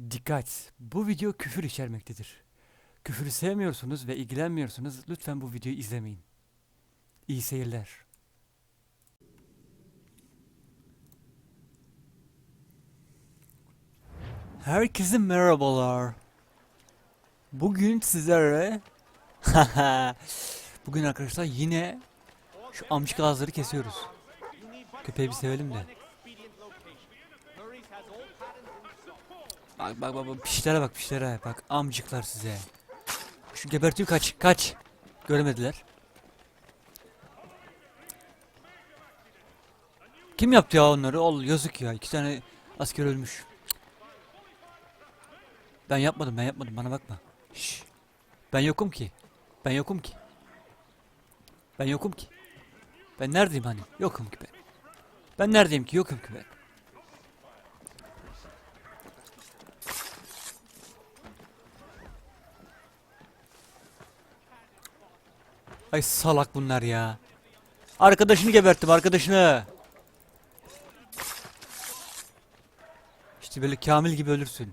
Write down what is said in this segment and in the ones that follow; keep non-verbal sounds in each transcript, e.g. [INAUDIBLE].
Dikkat! Bu video küfür içermektedir. Küfürü sevmiyorsunuz ve ilgilenmiyorsunuz lütfen bu videoyu izlemeyin. İyi seyirler. Herkese merhabalar. Bugün sizlere [LAUGHS] Bugün arkadaşlar yine şu amcık ağızları kesiyoruz. Köpeği bir sevelim de. Bak bak bak bak pişlere bak pişlere bak amcıklar size. Şu gebertiyor kaç kaç. Göremediler. Kim yaptı ya onları? Ol yazık ya. iki tane asker ölmüş. Ben yapmadım ben yapmadım bana bakma. Şş. Ben yokum ki. Ben yokum ki. Ben yokum ki. Ben neredeyim hani? Yokum ki ben. Ben neredeyim ki? Yokum ki ben. Ay salak bunlar ya. Arkadaşını geberttim arkadaşını. İşte böyle Kamil gibi ölürsün.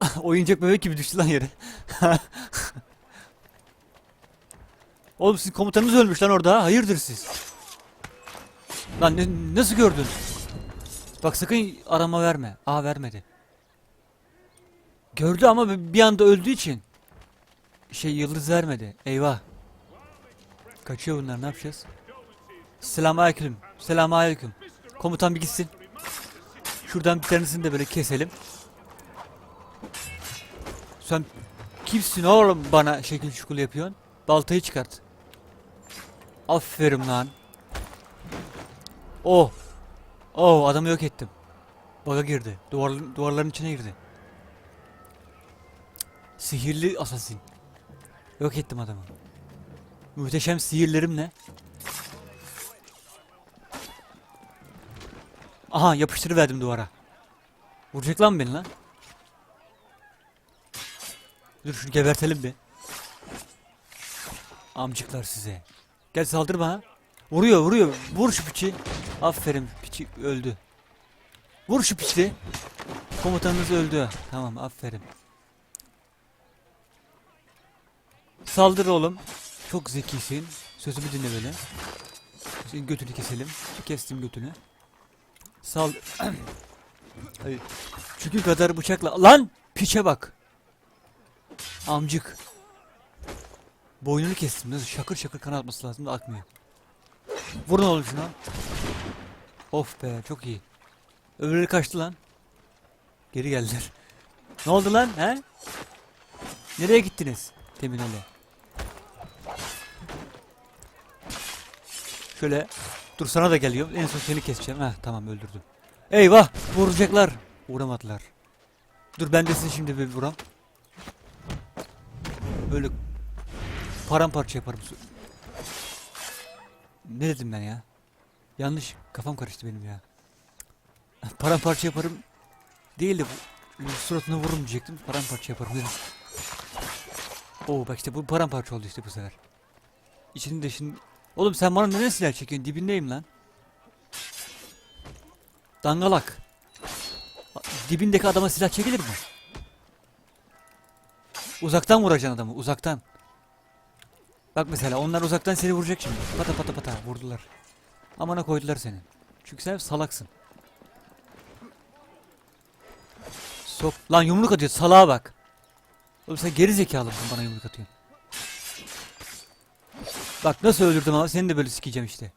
[LAUGHS] Oyuncak bebek gibi düştü lan yere. [LAUGHS] Oğlum sizin komutanınız ölmüş lan orada. Hayırdır siz? Lan ne- nasıl gördün? Bak sakın arama verme. Aa vermedi. Gördü ama bir- anda öldüğü için şey yıldız vermedi. Eyvah. Kaçıyor bunlar ne yapacağız? Selamünaleyküm. Selamünaleyküm. Komutan bir gitsin. Şuradan bir tanesini de böyle keselim. Sen kimsin oğlum bana şekil şukul yapıyorsun? Baltayı çıkart. Aferin lan. Oh. Oh adamı yok ettim. Baga girdi. Duvar, duvarların içine girdi. Sihirli asasin. Yok ettim adamı. Muhteşem sihirlerimle. Aha yapıştırıverdim duvara. Vuracak lan beni lan. Dur şunu gebertelim bir. Amcıklar size. Gel saldır bana. Vuruyor vuruyor. Vur şu piçi. Aferin piçi öldü. Vur şu piçi. Komutanınız öldü. Tamam aferin. Saldır oğlum. Çok zekisin. Sözümü dinle böyle. Senin götünü keselim. Kestim götünü. Sal... [CLEARS THROAT] Çünkü kadar bıçakla... Lan! Piçe bak. Amcık. Boynunu kestim. Nasıl şakır şakır kan atması lazım da akmıyor. Vurun oğlum şuna. Of be çok iyi. Öbürleri kaçtı lan. Geri geldiler. Ne oldu lan he? Nereye gittiniz? Temin öyle. Şöyle dur sana da geliyor. En son seni keseceğim. Heh tamam öldürdüm. Eyvah vuracaklar. Vuramadılar. Dur ben de sizi şimdi bir vuram. Böyle paramparça yaparım. Ne dedim ben ya? Yanlış. Kafam karıştı benim ya. Paramparça yaparım. Değil de suratına vururum diyecektim. Paramparça yaparım dedim. Oo bak işte bu paramparça oldu işte bu sefer. İçini de şimdi... Oğlum sen bana neden silah çekiyorsun? Dibindeyim lan. Dangalak. Dibindeki adama silah çekilir mi? Uzaktan vuracaksın adamı uzaktan. Bak mesela onlar uzaktan seni vuracak şimdi. Pata pata pata vurdular. Amana koydular seni. Çünkü sen salaksın. Sok. Lan yumruk atıyor salağa bak. Oğlum sen geri zekalı mısın bana yumruk atıyorsun. Bak nasıl öldürdüm ama seni de böyle sikeceğim işte.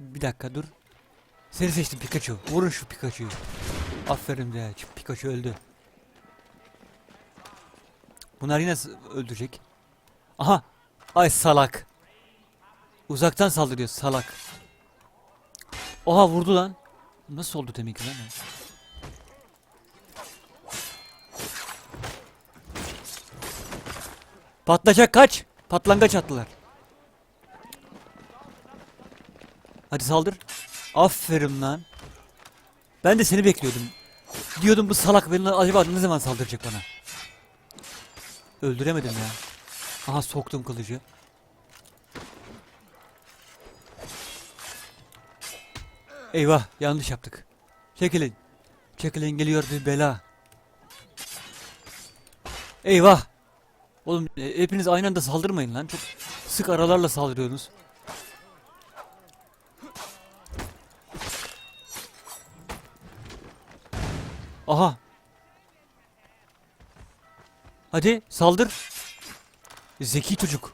Bir dakika dur. Seni seçtim Pikachu. Vurun şu Pikachu'yu. Aferin de Pikachu öldü. Bunlar yine öldürecek. Aha. Ay salak. Uzaktan saldırıyor salak. Oha vurdu lan. Nasıl oldu demek ki lan? O? Patlayacak kaç. Patlangaç attılar. Hadi saldır. Aferin lan. Ben de seni bekliyordum. Diyordum bu salak beni acaba ne zaman saldıracak bana? Öldüremedim ya. Aha soktum kılıcı. Eyvah yanlış yaptık. Çekilin. Çekilin geliyor bir bela. Eyvah. Oğlum e, hepiniz aynı anda saldırmayın lan. Çok sık aralarla saldırıyorsunuz. Aha. Hadi saldır. Zeki çocuk.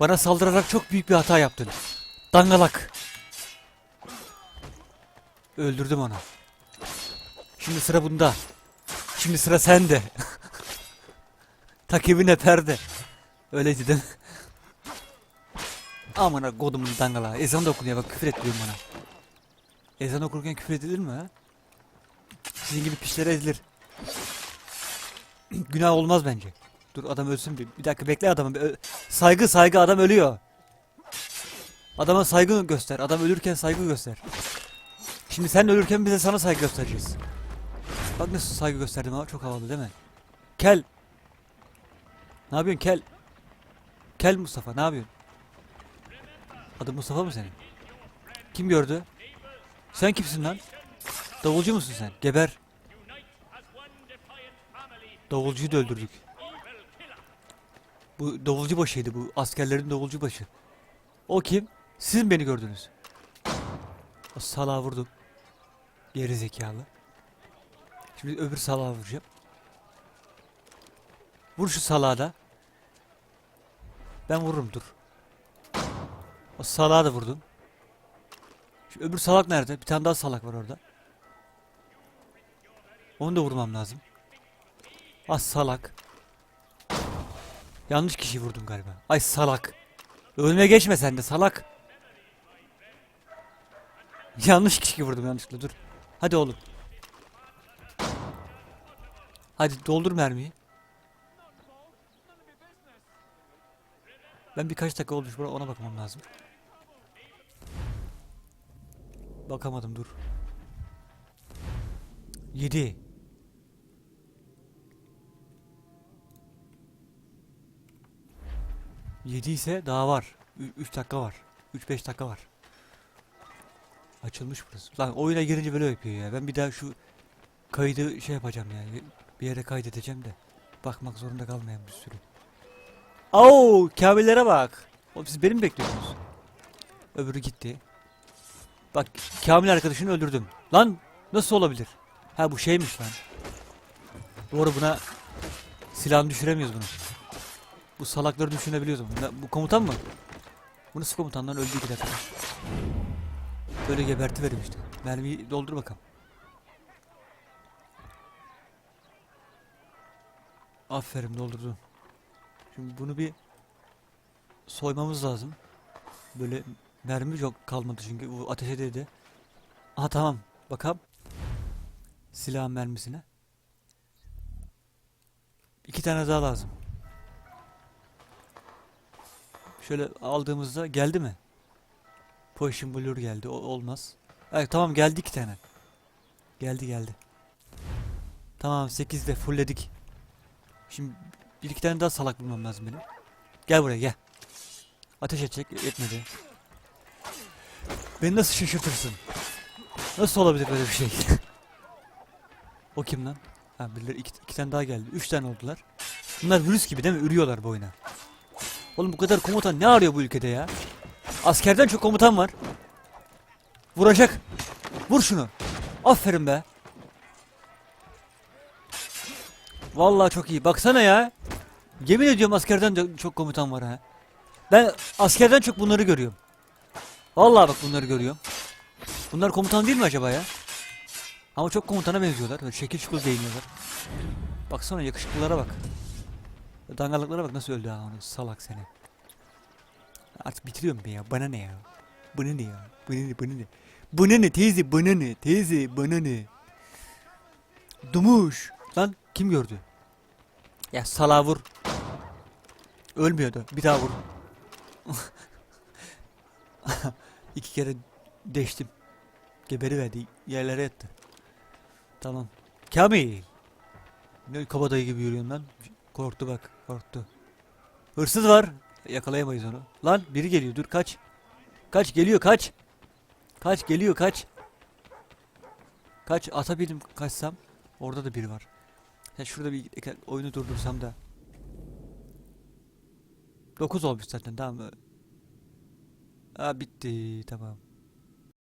Bana saldırarak çok büyük bir hata yaptın. Dangalak. Öldürdüm onu. Şimdi sıra bunda. Şimdi sıra sende. Takibine perde. Öyle dedim. Amına kodumun dangala. Ezan da okunuyor bak küfür ettiriyorsun bana. Ezan okurken küfür edilir mi? Sizin gibi piçlere edilir. [CLEARS THROAT] Günah olmaz bence. Dur adam ölsün bir. Bir dakika bekle adamı. Saygı saygı adam ölüyor. Adama saygı göster. Adam ölürken saygı göster. Şimdi sen ölürken biz de sana saygı göstereceğiz. Bak nasıl saygı gösterdim ama çok havalı değil mi? Kel. Ne yapıyorsun kel? Kel Mustafa ne yapıyorsun? Adı Mustafa mı senin? Kim gördü? Sen kimsin lan? Davulcu musun sen? Geber. Davulcuyu da öldürdük. Bu davulcu başıydı bu. Askerlerin davulcu başı. O kim? Siz mi beni gördünüz? O salağı vurdum. Geri zekalı. Şimdi öbür salağı vuracağım. Vur şu salağı da. Ben vururum dur. O salağı da vurdum. Şu öbür salak nerede? Bir tane daha salak var orada. Onu da vurmam lazım. Ah salak. Yanlış kişi vurdum galiba. Ay salak. Ölme geçme sen de salak. Yanlış kişi vurdum yanlışlıkla dur. Hadi oğlum. Hadi doldur mermiyi. Ben birkaç dakika olmuş buna ona bakmam lazım. Bakamadım dur. 7 7 ise daha var. 3 dakika var. 3-5 dakika var. Açılmış burası. Lan oyuna girince böyle yapıyor ya. Ben bir daha şu kaydı şey yapacağım yani. Bir yere kaydedeceğim de. Bakmak zorunda kalmayan bir sürü. Oo, Kamillere bak. Oğlum siz beni mi bekliyorsunuz? Öbürü gitti. Bak Kamil arkadaşını öldürdüm. Lan nasıl olabilir? Ha bu şeymiş lan. Doğru buna silahını düşüremiyoruz bunu. Bu salakları düşünebiliyoruz? Bunlar- Bu komutan mı? Bu nasıl komutan lan öldü iki dakika. Böyle geberti verim işte. Mermiyi doldur bakalım. Aferin doldurdun. Şimdi bunu bir soymamız lazım. Böyle mermi yok kalmadı çünkü bu ateş edildi. Aha tamam. Bakalım. Silah mermisine. İki tane daha lazım. Şöyle aldığımızda geldi mi? Potion Blur geldi. O olmaz. Evet tamam geldi iki tane. Geldi geldi. Tamam 8'de fullledik. Şimdi bir iki tane daha salak bulmam lazım benim. Gel buraya gel. Ateş edecek etmedi. Beni nasıl şaşırtırsın? Nasıl olabilir böyle bir şey? [LAUGHS] o kim lan? Ha birileri iki, iki tane daha geldi. Üç tane oldular. Bunlar virüs gibi değil mi? Ürüyorlar bu oyuna. Oğlum bu kadar komutan ne arıyor bu ülkede ya? Askerden çok komutan var. Vuracak. Vur şunu. Aferin be. Vallahi çok iyi. Baksana ya. Yemin ediyorum askerden de çok komutan var ha. Ben askerden çok bunları görüyorum. Vallahi bak bunları görüyorum. Bunlar komutan değil mi acaba ya? Ama çok komutana benziyorlar. Böyle şekil şukul değiniyorlar. Baksana yakışıklılara bak. Dangalıklara bak nasıl öldü ha onu salak seni. Artık bitiriyorum ben ya. Bana ne ya? Bana ne ya? Bana ne? Bana ne? Bana ne teyze? Bana ne? Teyze bana ne? Dumuş. Lan kim gördü? Ya salağa vur. Ölmüyordu. Bir daha vur. [LAUGHS] İki kere deştim. Geberi verdi. Yerlere yattı. Tamam. Kamil. Ne kabadayı gibi yürüyorsun lan. Korktu bak. Korktu. Hırsız var. Yakalayamayız onu. Lan biri geliyor. Dur kaç. Kaç geliyor kaç. Kaç geliyor kaç. Kaç atabildim kaçsam. Orada da biri var. Ya şurada bir oyunu durdursam da. 9 olmuş zaten tamam mı? Aa bitti tamam.